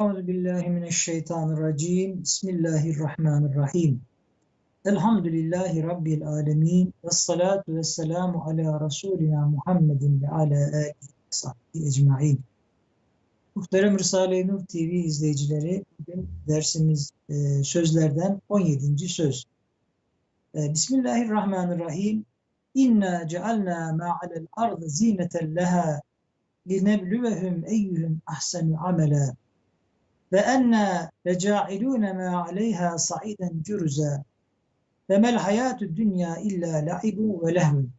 Euzu billahi mineşşeytanirracim. Bismillahirrahmanirrahim. Elhamdülillahi rabbil. Ves salatu vesselamu ala rasulina Muhammedin ve ala alihi ve sahbihi ecmaîn. Muhterem Risale-i Nur TV izleyicileri, bugün dersimiz e, sözlerden 17. söz. E, Bismillahirrahmanirrahim. İnna cealna ma alel ardı zineten leha linebluwehum eyyuhum ahsenu amela ve enna leca'ilûne mâ aleyhâ sa'iden cürüzâ ve mel hayâtü dünya illa la'ibu ve lehvün.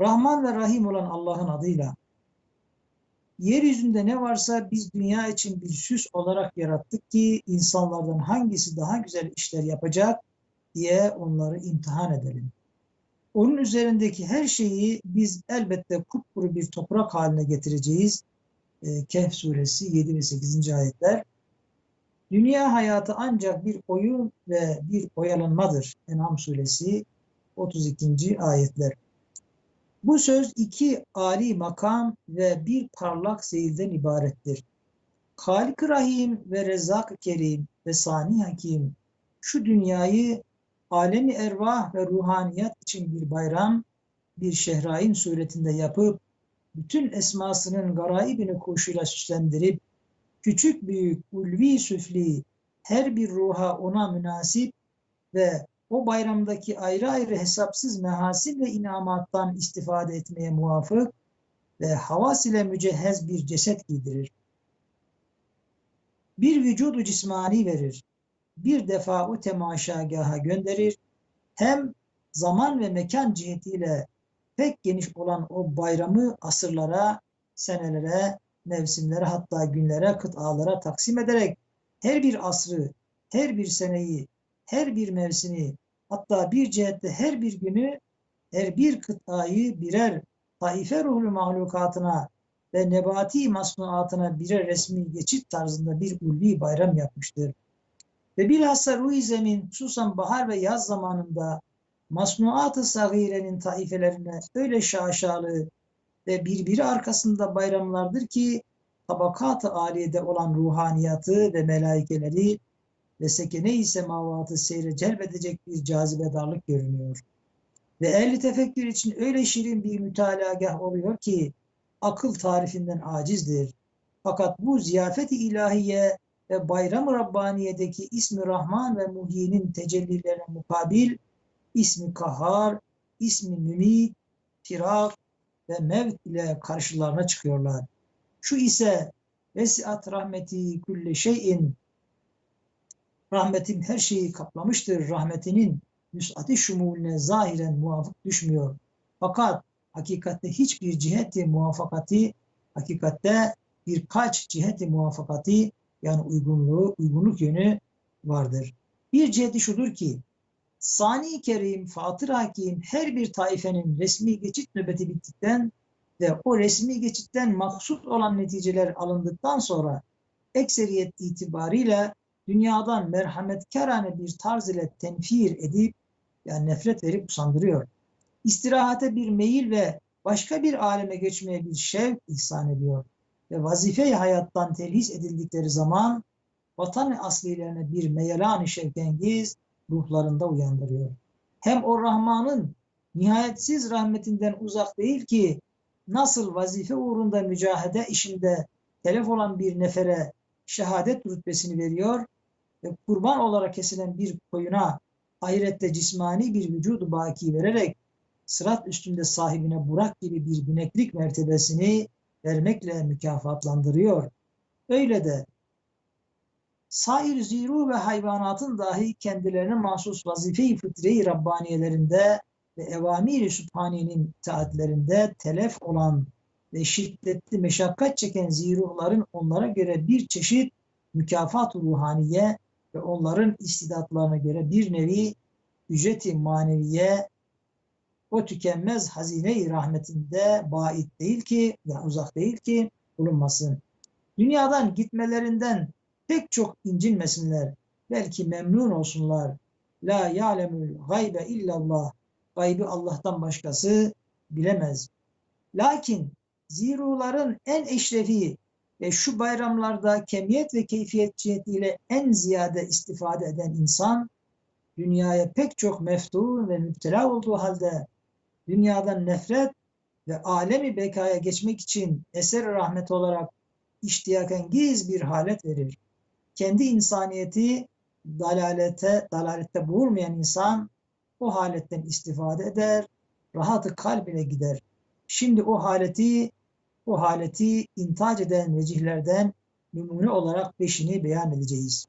Rahman ve Rahim olan Allah'ın adıyla yeryüzünde ne varsa biz dünya için bir süs olarak yarattık ki insanlardan hangisi daha güzel işler yapacak diye onları imtihan edelim. Onun üzerindeki her şeyi biz elbette kupkuru bir toprak haline getireceğiz Kehf suresi 7 ve 8. ayetler. Dünya hayatı ancak bir oyun ve bir oyalanmadır. En'am suresi 32. ayetler. Bu söz iki âli makam ve bir parlak zeyilden ibarettir. halik Rahim ve Rezzak Kerim ve Sani Hakim şu dünyayı alemi ervah ve ruhaniyat için bir bayram, bir şehrain suretinde yapıp bütün esmasının garaibini kuşuyla süslendirip küçük büyük ulvi süfli her bir ruha ona münasip ve o bayramdaki ayrı ayrı hesapsız mehasin ve inamattan istifade etmeye muvafık ve havas ile mücehhez bir ceset giydirir. Bir vücudu cismani verir. Bir defa o temaşagaha gönderir. Hem zaman ve mekan cihetiyle pek geniş olan o bayramı asırlara, senelere, mevsimlere hatta günlere, kıtalara taksim ederek her bir asrı, her bir seneyi, her bir mevsimi hatta bir cihette her bir günü, her bir kıtayı birer taife ruhlu mahlukatına ve nebati masnuatına birer resmi geçit tarzında bir ulvi bayram yapmıştır. Ve bilhassa ruh zemin hususan bahar ve yaz zamanında masnuat-ı sagirenin taifelerine öyle şaşalı ve birbiri arkasında bayramlardır ki tabakat-ı aliyede olan ruhaniyatı ve melaikeleri ve sekene-i semavatı seyre celbedecek bir cazibedarlık görünüyor. Ve ehli tefekkür için öyle şirin bir mütalagah oluyor ki akıl tarifinden acizdir. Fakat bu ziyafet-i ilahiye ve bayram-ı Rabbaniye'deki ismi Rahman ve Muhyi'nin tecellilerine mukabil ismi kahar, ismi mümit, firak ve mevt ile karşılarına çıkıyorlar. Şu ise vesiat rahmeti kulle şeyin rahmetin her şeyi kaplamıştır. Rahmetinin müsati şumulüne zahiren muvafık düşmüyor. Fakat hakikatte hiçbir ciheti muvaffakati, hakikatte birkaç ciheti muvaffakati yani uygunluğu, uygunluk yönü vardır. Bir ciheti şudur ki Sani Kerim, Fatır Hakim her bir taifenin resmi geçit nöbeti bittikten ve o resmi geçitten maksut olan neticeler alındıktan sonra ekseriyet itibariyle dünyadan merhametkarane bir tarz ile tenfir edip yani nefret verip usandırıyor. İstirahate bir meyil ve başka bir aleme geçmeye bir şevk ihsan ediyor. Ve vazife hayattan telhis edildikleri zaman vatan aslilerine bir meyelan-ı şevkengiz ruhlarında uyandırıyor. Hem o Rahman'ın nihayetsiz rahmetinden uzak değil ki nasıl vazife uğrunda mücahede işinde telef olan bir nefere şehadet rütbesini veriyor ve kurban olarak kesilen bir koyuna ahirette cismani bir vücudu baki vererek sırat üstünde sahibine Burak gibi bir bineklik mertebesini vermekle mükafatlandırıyor. Öyle de sair ziru ve hayvanatın dahi kendilerine mahsus vazife-i fıtre-i Rabbaniyelerinde ve evamir-i sübhaniyenin taatlerinde telef olan ve şiddetli meşakkat çeken ziruhların onlara göre bir çeşit mükafat ruhaniye ve onların istidatlarına göre bir nevi ücreti maneviye o tükenmez hazine-i rahmetinde bait değil ki, yani uzak değil ki bulunmasın. Dünyadan gitmelerinden pek çok incinmesinler. Belki memnun olsunlar. La ya'lemul gaybe illallah. Gaybı Allah'tan başkası bilemez. Lakin ziruların en eşrefi ve şu bayramlarda kemiyet ve keyfiyet cihetiyle en ziyade istifade eden insan, dünyaya pek çok meftun ve müptela olduğu halde dünyadan nefret ve alemi bekaya geçmek için eser rahmet olarak iştiyakengiz bir halet verir. Kendi insaniyeti dalalete, dalalette boğulmayan insan o haletten istifade eder, rahatı kalbine gider. Şimdi o haleti o haleti intac eden vecihlerden numune olarak beşini beyan edeceğiz.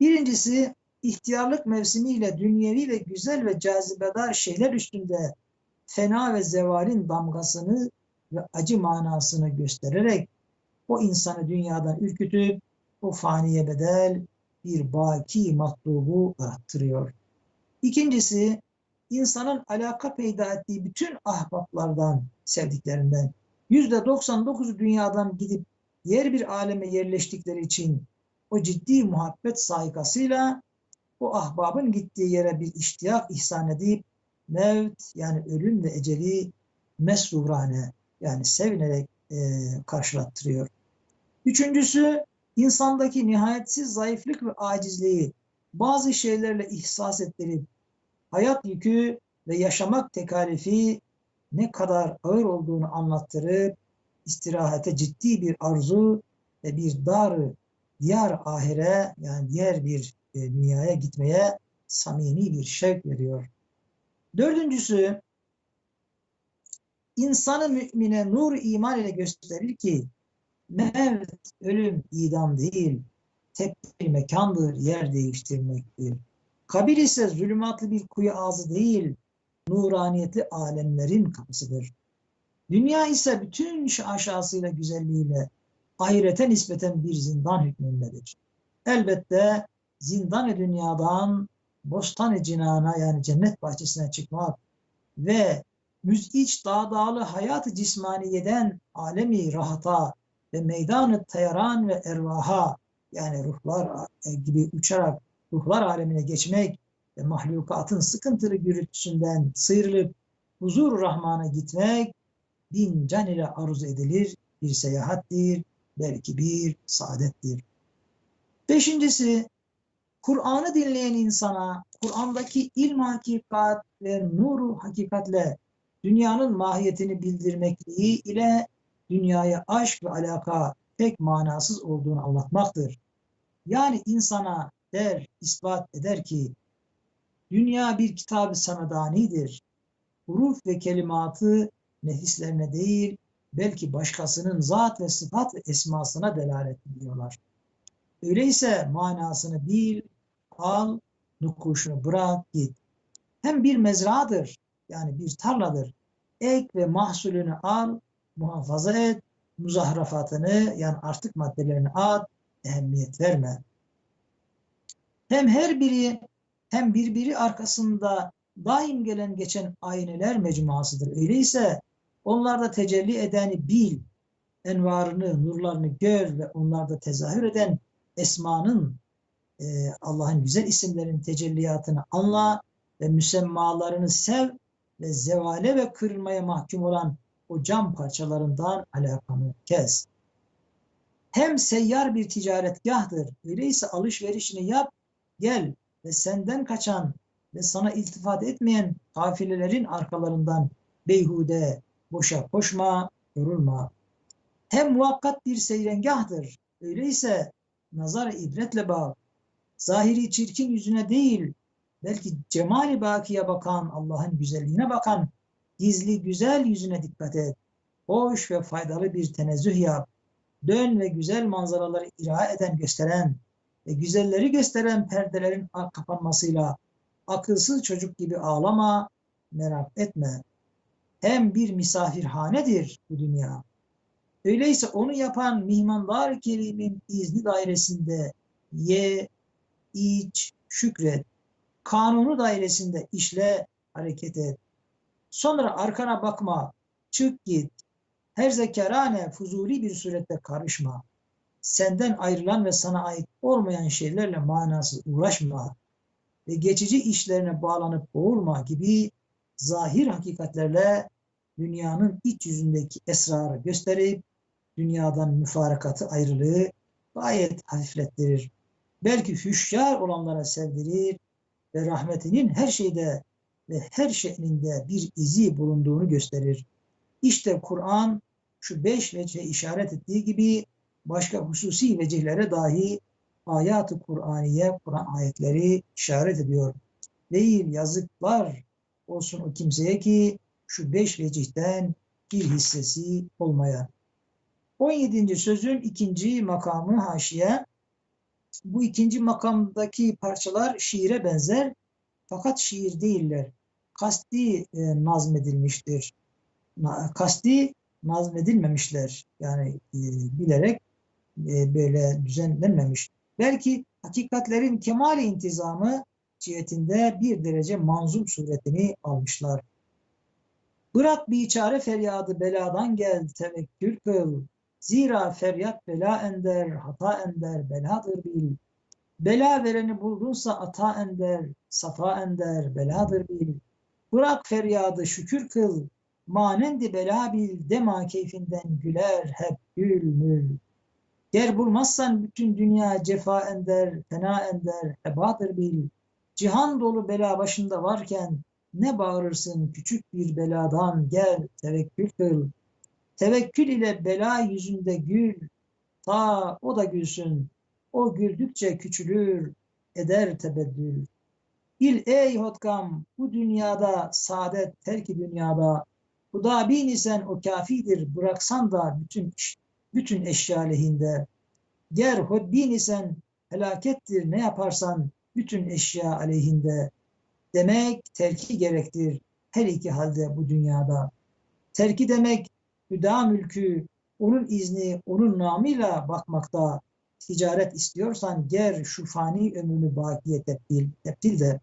Birincisi ihtiyarlık mevsimiyle dünyevi ve güzel ve cazibedar şeyler üstünde fena ve zevalin damgasını ve acı manasını göstererek o insanı dünyadan ürkütüp o faniye bedel bir baki matlubu arttırıyor. İkincisi insanın alaka peyda ettiği bütün ahbaplardan, sevdiklerinden yüzde 99'u dünyadan gidip diğer bir aleme yerleştikleri için o ciddi muhabbet saygısıyla o ahbabın gittiği yere bir iştiyak ihsan edip mevt yani ölüm ve eceli mesrurane yani sevinerek e, karşılattırıyor. Üçüncüsü insandaki nihayetsiz zayıflık ve acizliği bazı şeylerle ihsas ettirip hayat yükü ve yaşamak tekalifi ne kadar ağır olduğunu anlattırıp istirahate ciddi bir arzu ve bir dar diğer ahire yani diğer bir e, dünyaya gitmeye samimi bir şevk veriyor. Dördüncüsü insanı mümine nur iman ile gösterir ki mevt, ölüm, idam değil, tek bir mekandır, yer değiştirmektir. Kabir ise zulümatlı bir kuyu ağzı değil, nuraniyetli alemlerin kapısıdır. Dünya ise bütün aşağısıyla güzelliğiyle ahirete nispeten bir zindan hükmündedir. Elbette zindan-ı dünyadan bostan-ı cinana yani cennet bahçesine çıkmak ve müziç dağdağlı hayat-ı cismaniyeden alemi rahata ve meydanı tayaran ve ervaha yani ruhlar e, gibi uçarak ruhlar alemine geçmek ve mahlukatın sıkıntılı gürültüsünden sıyrılıp huzur rahmana gitmek bin can ile arzu edilir bir seyahattir, belki bir saadettir. Beşincisi, Kur'an'ı dinleyen insana Kur'an'daki ilm hakikat ve nuru hakikatle dünyanın mahiyetini bildirmekliği ile dünyaya aşk ve alaka pek manasız olduğunu anlatmaktır. Yani insana der, ispat eder ki dünya bir kitab-ı samedanidir. Huruf ve kelimatı nefislerine değil, belki başkasının zat ve sıfat ve esmasına delalet ediyorlar. Öyleyse manasını bil, al, nukuşunu bırak, git. Hem bir mezradır, yani bir tarladır. Ek ve mahsulünü al, muhafaza et, muzahrafatını yani artık maddelerini at, ehemmiyet verme. Hem her biri hem birbiri arkasında daim gelen geçen ayneler mecmuasıdır. Öyleyse onlarda tecelli edeni bil, envarını, nurlarını gör ve onlarda tezahür eden esmanın, e, Allah'ın güzel isimlerin tecelliyatını anla ve müsemmalarını sev ve zevale ve kırılmaya mahkum olan o cam parçalarından alakanı kes. Hem seyyar bir ticaretgahdır. Öyleyse alışverişini yap, gel ve senden kaçan ve sana iltifat etmeyen kafilelerin arkalarından beyhude, boşa koşma, yorulma. Hem muvakkat bir seyrengahdır. Öyleyse nazar ibretle bak. Zahiri çirkin yüzüne değil, belki cemali bakiye bakan, Allah'ın güzelliğine bakan, gizli güzel yüzüne dikkat et. Hoş ve faydalı bir tenezzüh yap. Dön ve güzel manzaraları ira eden, gösteren ve güzelleri gösteren perdelerin kapanmasıyla akılsız çocuk gibi ağlama, merak etme. Hem bir misafirhanedir bu dünya. Öyleyse onu yapan mihmandar kerimin izni dairesinde ye, iç, şükret. Kanunu dairesinde işle, hareket et. Sonra arkana bakma, çık git. Her zekerane fuzuli bir surette karışma. Senden ayrılan ve sana ait olmayan şeylerle manasız uğraşma. Ve geçici işlerine bağlanıp boğulma gibi zahir hakikatlerle dünyanın iç yüzündeki esrarı gösterip dünyadan müfarakatı ayrılığı gayet hafiflettirir. Belki hüşyar olanlara sevdirir ve rahmetinin her şeyde ve her şeklinde bir izi bulunduğunu gösterir. İşte Kur'an şu beş vece işaret ettiği gibi başka hususi vecihlere dahi ayat-ı Kur'aniye, Kur'an ayetleri işaret ediyor. Değil yazıklar olsun o kimseye ki şu beş vecihten bir hissesi olmaya. 17. sözün ikinci makamı haşiye. Bu ikinci makamdaki parçalar şiire benzer fakat şiir değiller. Kasti e, nazmedilmiştir. Na, kasti nazmedilmemişler. Yani e, bilerek e, böyle düzenlenmemiş. Belki hakikatlerin kemali intizamı cihetinde bir derece manzum suretini almışlar. Bırak biçare feryadı beladan gel tevekkül kıl. Zira feryat bela ender, hata ender, beladır bil. Bela vereni buldunsa ata ender, safa ender, beladır bil. Bırak feryadı şükür kıl, manendi bela bil, dema keyfinden güler hep gül mül. Ger bulmazsan bütün dünya cefa ender, fena ender, hebadır bil. Cihan dolu bela başında varken ne bağırırsın küçük bir beladan gel tevekkül kıl. Tevekkül ile bela yüzünde gül, ta o da gülsün. O güldükçe küçülür, eder tebeddül. Bil ey hotkam bu dünyada saadet terki dünyada. Huda bin isen o kafidir bıraksan da bütün bütün eşya lehinde. Ger hodbin isen helakettir ne yaparsan bütün eşya aleyhinde. Demek terki gerektir her iki halde bu dünyada. Terki demek hüda mülkü, onun izni, onun namıyla bakmakta. Ticaret istiyorsan ger şu fani ömrünü bakiye teptil, teptil de.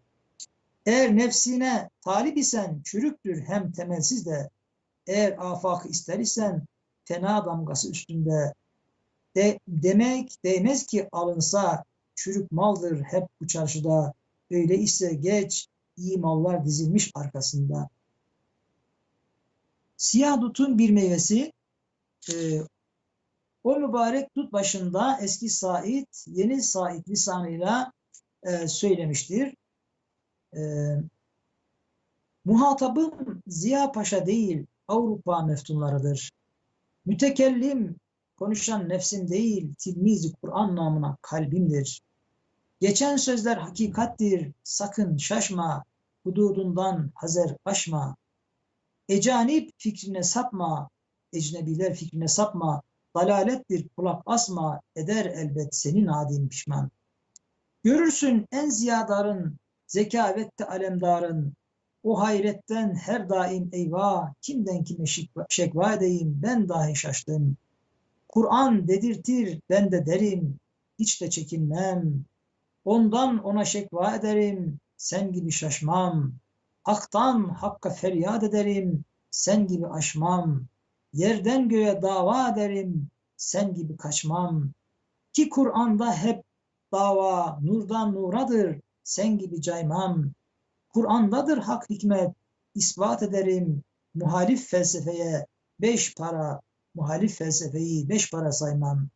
Eğer nefsine talip isen çürüktür hem temelsiz de. Eğer afak ister isen fena damgası üstünde. De, demek değmez ki alınsa çürük maldır hep bu çarşıda. Öyle ise geç iyi mallar dizilmiş arkasında. Siyah dutun bir meyvesi e, o mübarek dut başında eski Said yeni Said lisanıyla e, söylemiştir. E, muhatabım Ziya Paşa değil Avrupa meftunlarıdır. Mütekellim konuşan nefsim değil tilmizi Kur'an namına kalbimdir. Geçen sözler hakikattir, sakın şaşma, hududundan hazer aşma. Ecanip fikrine sapma, ecnebiler fikrine sapma, dalalettir kulak asma, eder elbet seni nadim pişman. Görürsün en ziyadarın, zekavette alemdarın, o hayretten her daim eyvah, kimden kime şekva edeyim, ben dahi şaştım. Kur'an dedirtir, ben de derim, hiç de çekinmem. Ondan ona şekva ederim, sen gibi şaşmam. Hak'tan hakka feryat ederim, sen gibi aşmam. Yerden göğe dava ederim, sen gibi kaçmam. Ki Kur'an'da hep dava nurdan nuradır, sen gibi caymam. Kur'an'dadır hak hikmet, ispat ederim. Muhalif felsefeye beş para, muhalif felsefeyi beş para saymam.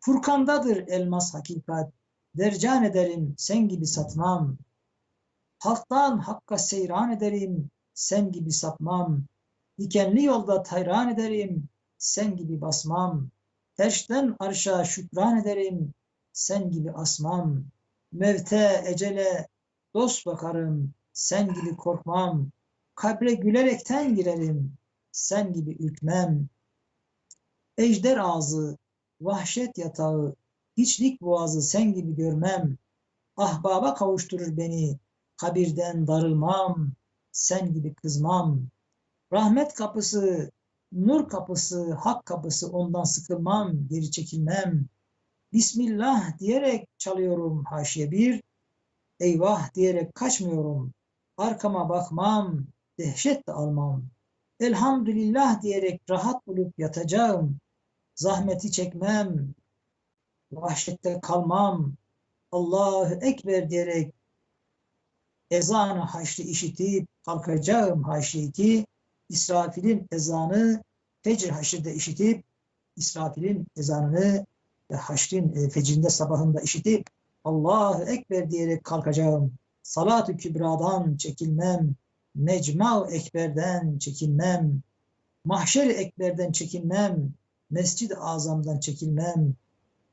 Furkan'dadır elmas hakikat, dercan ederim, sen gibi satmam. Halktan hakka seyran ederim, sen gibi sapmam. Dikenli yolda tayran ederim, sen gibi basmam. Ferşten arşa şükran ederim, sen gibi asmam. Mevte, ecele, dost bakarım, sen gibi korkmam. Kabre gülerekten girerim, sen gibi ürkmem. Ejder ağzı, vahşet yatağı, hiçlik boğazı sen gibi görmem. Ahbaba kavuşturur beni, kabirden darılmam, sen gibi kızmam. Rahmet kapısı, nur kapısı, hak kapısı ondan sıkılmam, geri çekilmem. Bismillah diyerek çalıyorum haşiye bir, eyvah diyerek kaçmıyorum. Arkama bakmam, dehşet de almam. Elhamdülillah diyerek rahat bulup yatacağım. Zahmeti çekmem, vahşette kalmam. Allahu Ekber diyerek ezanı haşri işitip kalkacağım haşri ki İsrafil'in ezanı fecr haşride işitip İsrafil'in ezanını haşrin e, fecrində sabahında işitip Allahu Ekber diyerek kalkacağım. Salat-ı kübradan çekilmem. Mecma Ekber'den çekinmem. Mahşer Ekber'den çekinmem. Mescid-i Azam'dan çekilmem.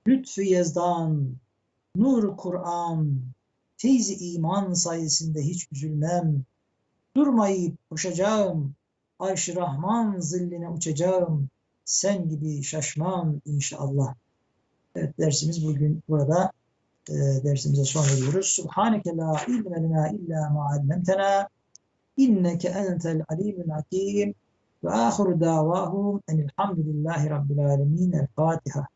Lütfü Yezdan, Nur Kur'an, Feyzi iman sayesinde hiç üzülmem. Durmayıp koşacağım. Arş-ı Rahman zilline uçacağım. Sen gibi şaşmam inşallah. Evet dersimiz bugün burada e, dersimize son veriyoruz. Subhaneke la ilme lena illa ma allamtena inneke entel alimul hakim ve ahiru davahum enilhamdülillahi rabbil alemin. El Fatiha.